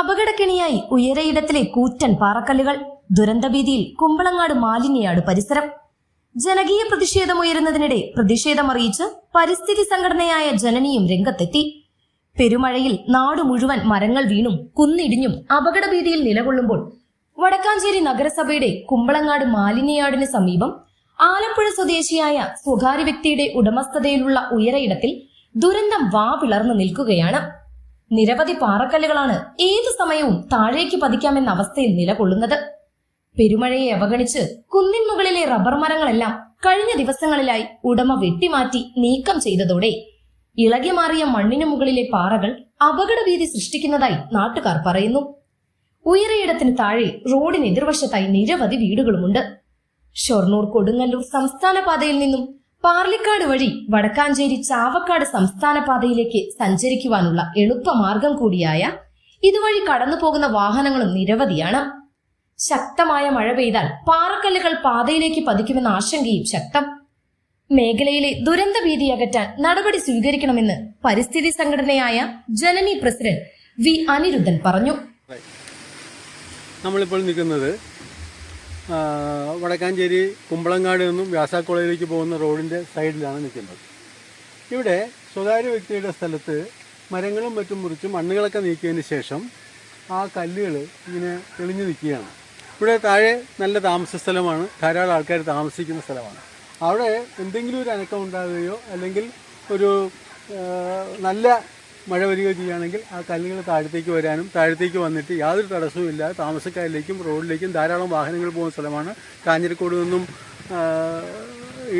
അപകടക്കെണിയായി ഉയരയിടത്തിലെ കൂറ്റൻ പാറക്കല്ലുകൾ ദുരന്തഭീതിയിൽ കുമ്പളങ്ങാട് മാലിന്യാട് പരിസരം. ജനകീയ പ്രതിഷേധമുയരുന്നതിനിടെ പ്രതിഷേധമറിയിച്ച് പരിസ്ഥിതി സംഘടനയായ ജനനിയും രംഗത്തെത്തി. പെരുമഴയിൽ നാടു മുഴുവൻ മരങ്ങൾ വീണും കുന്നിടിഞ്ഞും അപകടഭീതിയിൽ നിലകൊള്ളുമ്പോൾ വടക്കാഞ്ചേരി നഗരസഭയുടെ കുമ്പളങ്ങാട് മാലിന്യയാടിന് സമീപം ആലപ്പുഴ സ്വദേശിയായ സ്വകാര്യ വ്യക്തിയുടെ ഉടമസ്ഥതയിലുള്ള ഉയരയിടത്തിൽ ദുരന്തം വാ പിളർന്നു നിൽക്കുകയാണ്. നിരവധി പാറക്കല്ലുകളാണ് ഏതു സമയവും താഴേക്ക് പതിക്കാമെന്ന അവസ്ഥയിൽ നിലകൊള്ളുന്നത്. പെരുമഴയെ അവഗണിച്ച് കുന്നിൻ മുകളിലെ റബ്ബർ മരങ്ങളെല്ലാം കഴിഞ്ഞ ദിവസങ്ങളിലായി ഉടമ വെട്ടിമാറ്റി നീക്കം ചെയ്തതോടെ ഇളകി മാറിയ മണ്ണിനു മുകളിലെ പാറകൾ അപകടഭീതി സൃഷ്ടിക്കുന്നതായി നാട്ടുകാർ പറയുന്നു. ഉയരയിടത്തിന് താഴെ റോഡിന് എതിർവശത്തായി നിരവധി വീടുകളുമുണ്ട്. ഷൊർണൂർ കൊടുങ്ങല്ലൂർ സംസ്ഥാന പാതയിൽ നിന്നും പാർലിക്കാട് വഴി വടക്കാഞ്ചേരി ചാവക്കാട് സംസ്ഥാന പാതയിലേക്ക് സഞ്ചരിക്കുവാനുള്ള എളുപ്പമാർഗം കൂടിയായ ഇതുവഴി കടന്നു പോകുന്ന വാഹനങ്ങളും നിരവധിയാണ്. ശക്തമായ മഴ പെയ്താൽ പാറക്കല്ലുകൾ പാതയിലേക്ക് പതിക്കുമെന്ന ആശങ്കയും ശക്തം. മേഖലയിലെ ദുരന്ത ഭീതി അകറ്റാൻ നടപടി സ്വീകരിക്കണമെന്ന് പരിസ്ഥിതി സംഘടനയായ ജനനി പ്രസിഡന്റ് വി അനിരുദ്ധൻ പറഞ്ഞു. നമ്മളിപ്പോൾ നിൽക്കുന്നത് വടക്കാഞ്ചേരി കുമ്പളങ്ങാട് നിന്നും വ്യാസാക്കുളയിലേക്ക് പോകുന്ന റോഡിന്റെ സൈഡിലാണ് നിൽക്കുന്നത്. ഇവിടെ സ്വകാര്യ വ്യക്തിയുടെ സ്ഥലത്ത് മരങ്ങളും മറ്റും മുറിച്ച് മണ്ണുകളൊക്കെ നീക്കിയതിന് ശേഷം ആ കല്ലുകൾ ഇങ്ങനെ തെളിഞ്ഞു നിൽക്കുകയാണ്. ഇവിടെ താഴെ നല്ല താമസ സ്ഥലമാണ്. ധാരാളം ആൾക്കാർ താമസിക്കുന്ന സ്ഥലമാണ്. അവിടെ എന്തെങ്കിലും ഒരു അനക്കം ഉണ്ടാകുകയോ അല്ലെങ്കിൽ ഒരു നല്ല മഴ വരികയോ ചെയ്യുകയാണെങ്കിൽ ആ കല്ലുകൾ താഴത്തേക്ക് വരാനും താഴത്തേക്ക് വന്നിട്ട് യാതൊരു തടസ്സവും ഇല്ലാതെ താമസക്കാരിലേക്കും റോഡിലേക്കും ധാരാളം വാഹനങ്ങൾ പോകുന്ന സ്ഥലമാണ്. കാഞ്ഞിരക്കോട് നിന്നും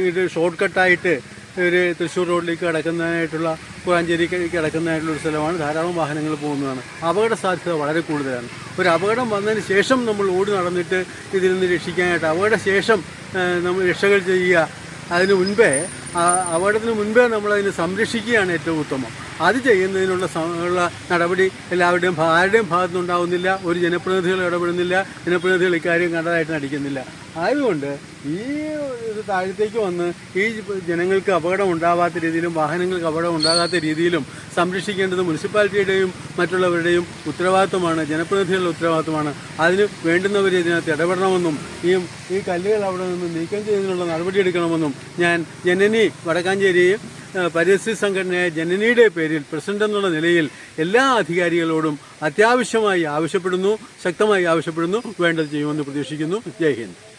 ഇത് ഷോർട്ട് കട്ടായിട്ട് ഒരു തൃശ്ശൂർ റോഡിലേക്ക് കിടക്കുന്നതിനായിട്ടുള്ള കുറാഞ്ചേരിക്ക് കിടക്കുന്നതായിട്ടുള്ള ഒരു സ്ഥലമാണ്. ധാരാളം വാഹനങ്ങൾ പോകുന്നതാണ്. അപകട സാധ്യത വളരെ കൂടുതലാണ്. ഒരു അപകടം വന്നതിന് ശേഷം നമ്മൾ ഓടി നടന്നിട്ട് ഇതിൽ നിന്ന് രക്ഷിക്കാനായിട്ട് അപകട ശേഷം നമ്മൾ രക്ഷകൾ ചെയ്യുക. അതിന് മുൻപേ അപകടത്തിന് മുൻപേ നമ്മളതിനെ സംരക്ഷിക്കുകയാണ് ഏറ്റവും ഉത്തമം. അത് ചെയ്യുന്നതിനുള്ള ഉള്ള നടപടി എല്ലാവരുടെയും ആരുടെയും ഭാഗത്തുനിന്നുണ്ടാവുന്നില്ല ഒരു ജനപ്രതിനിധികൾ ഇടപെടുന്നില്ല ജനപ്രതിനിധികൾ ഇക്കാര്യം കണ്ടതായിട്ട് നടിക്കുന്നില്ല. ആയതുകൊണ്ട് ഈ താഴത്തേക്ക് വന്ന് ഈ ജനങ്ങൾക്ക് അപകടം ഉണ്ടാവാത്ത രീതിയിലും വാഹനങ്ങൾക്ക് അപകടം ഉണ്ടാകാത്ത രീതിയിലും സംരക്ഷിക്കേണ്ടത് മുനിസിപ്പാലിറ്റിയുടെയും മറ്റുള്ളവരുടെയും ഉത്തരവാദിത്വമാണ് ജനപ്രതിനിധികളുടെ ഉത്തരവാദിത്വമാണ്. അതിന് വേണ്ടുന്നവർ ഇതിനകത്ത് ഇടപെടണമെന്നും ഈ ഈ കല്ലുകൾ അവിടെ നിന്ന് നീക്കം ചെയ്യുന്നതിനുള്ള നടപടിയെടുക്കണമെന്നും ഞാൻ ജനനി വടക്കാഞ്ചേരിയും പരിസ്ഥിതി സംഘടനയായ ജനനിയുടെ പേരിൽ പ്രസിഡന്റ് എന്നുള്ള നിലയിൽ എല്ലാ അധികാരികളോടും അത്യാവശ്യമായി ആവശ്യപ്പെടുന്നു ശക്തമായി ആവശ്യപ്പെടുന്നു വേണ്ടത് ചെയ്യുമെന്ന് പ്രതീക്ഷിക്കുന്നു. ജയ് ഹിന്ദ്.